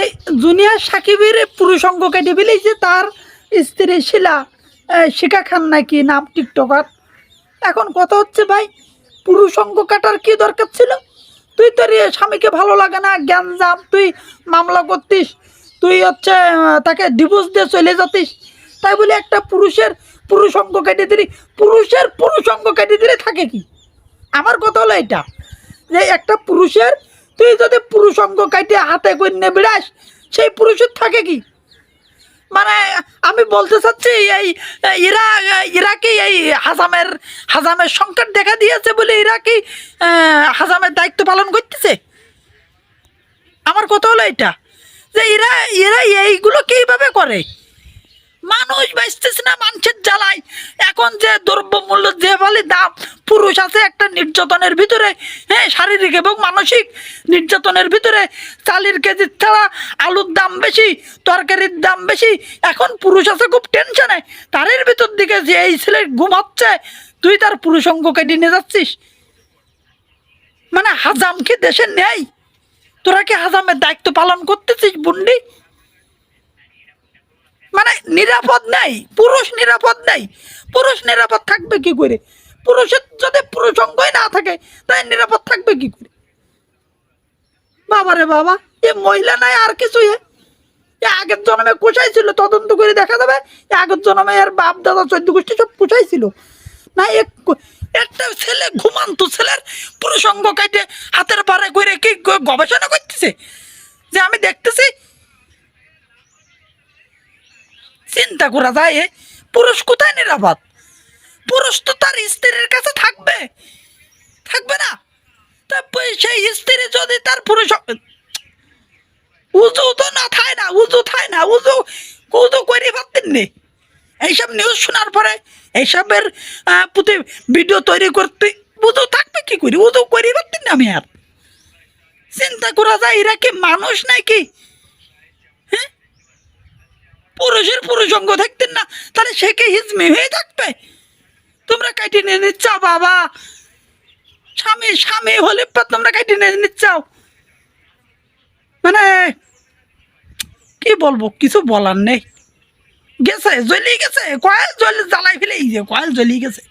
এই জুনিয়র সাকিবের পুরুষঙ্গ কেটে ফেলেছে, তার স্ত্রী শিলা শিখা খান নাকি নাম টিকটকার। এখন কথা হচ্ছে ভাই পুরুষঙ্গ কাটার কি দরকার ছিল? তুই তোর স্বামীকে ভালো লাগে না জ্ঞান জাম তুই মামলা করতিস, তুই হচ্ছে তাকে ডিভোর্স দিয়ে চলে যাতিস। তাই বলে একটা পুরুষের পুরুষঙ্গ কেটে দিলি, পুরুষের পুরুষঙ্গ কেটে দিলে থাকে কি? আমার কথা হলো এটা, যে একটা পুরুষের তুই যদি পুরুষ অঙ্গ কাইটে হাতে করে বিড়াস সেই পুরুষের থাকে কি? মানে আমি বলতে চাচ্ছি এই ইরা ইরা কি এই হাজামের হাজামের সংকট দেখা দিয়েছে বলে ইরা কি আহ, হাজামের দায়িত্ব পালন করতেছে? আমার কথা হলো এটা যে এরা এরা এইগুলো কীভাবে করে? মানুষ বাঁচতেছে না, মানুষের জ্বালায়। এখন যে দ্রব্যমূল্য যে বলে দাম, পুরুষ আছে একটা নির্যাতনের ভিতরে হ্যাঁ শারীরিক এবং মানসিক নির্যাতনের ভিতরে। চালের কেজির ছাড়া আলুর দাম বেশি, তরকারির দাম বেশি। এখন পুরুষ আছে খুব টেনশনে। তারের ভিতর দিকে যে এই ছেলে ঘুমাচ্ছে তুই তার পুরুষ অঙ্গ কেটে নিয়ে যাচ্ছিস? মানে হাজাম কি দেশে নেই। তোরা কি হাজামের দায়িত্ব পালন করতেছিস, বুন্ডি? মানে নিরাপদ নেই, পুরুষ নিরাপদ নেই। পুরুষ নিরাপদ থাকবে কি করে? পুরুষের যদি পুরুষ অঙ্গই না থাকে, তাই নিরাপদ থাকবে কি করে? বাবা রে বাবা, এ মহিলা নাই আর কিছু এ আগের জন্মে কোষাই ছিল তদন্ত করে দেখা যাবে আগের জন্মে এর বাপ, দাদা, চোদ্দ গোষ্ঠী সব কোষাই ছিল না, এক একটা ছেলে, ঘুমান্ত ছেলের পুরুষ অঙ্গ কাটে হাতের পারে করে কি গবেষণা করতেছে? যে আমি দেখতেছি চিন্তা করা যায় পুরুষ কোথায় নিরাপদ? পুরুষ তো তার স্ত্রীর কাছে থাকবে। থাকবে না? তা সেই স্ত্রী যদি তার পুরুষ উজু তো না থায় না, উজু থায় না, উজু উজু করে পারতেন নে? এইসব নিউজ শোনার পরে এইসবের প্রতি ভিডিও তৈরি করতে উজু থাকবে কি করি উজু করে পারতেন না আমি আর? চিন্তা করা যায়, এরা কি মানুষ নাকি? পুরুষের পুরুষ অঙ্গ দেখতেন না। তাহলে সে কি হিজমি হয়ে থাকবে? তোমরা কাটি নিয়ে নিচ্ছ বাবা। স্বামী স্বামী হলে তোমরা কাটি নিয়ে নিচ্ছাও। মানে কি বলব, কিছু বলার নেই। গেছে জ্বলি গেছে, কয়েল জ্বলি জ্বালাই ফেলে কয়েল জ্বলি গেছে।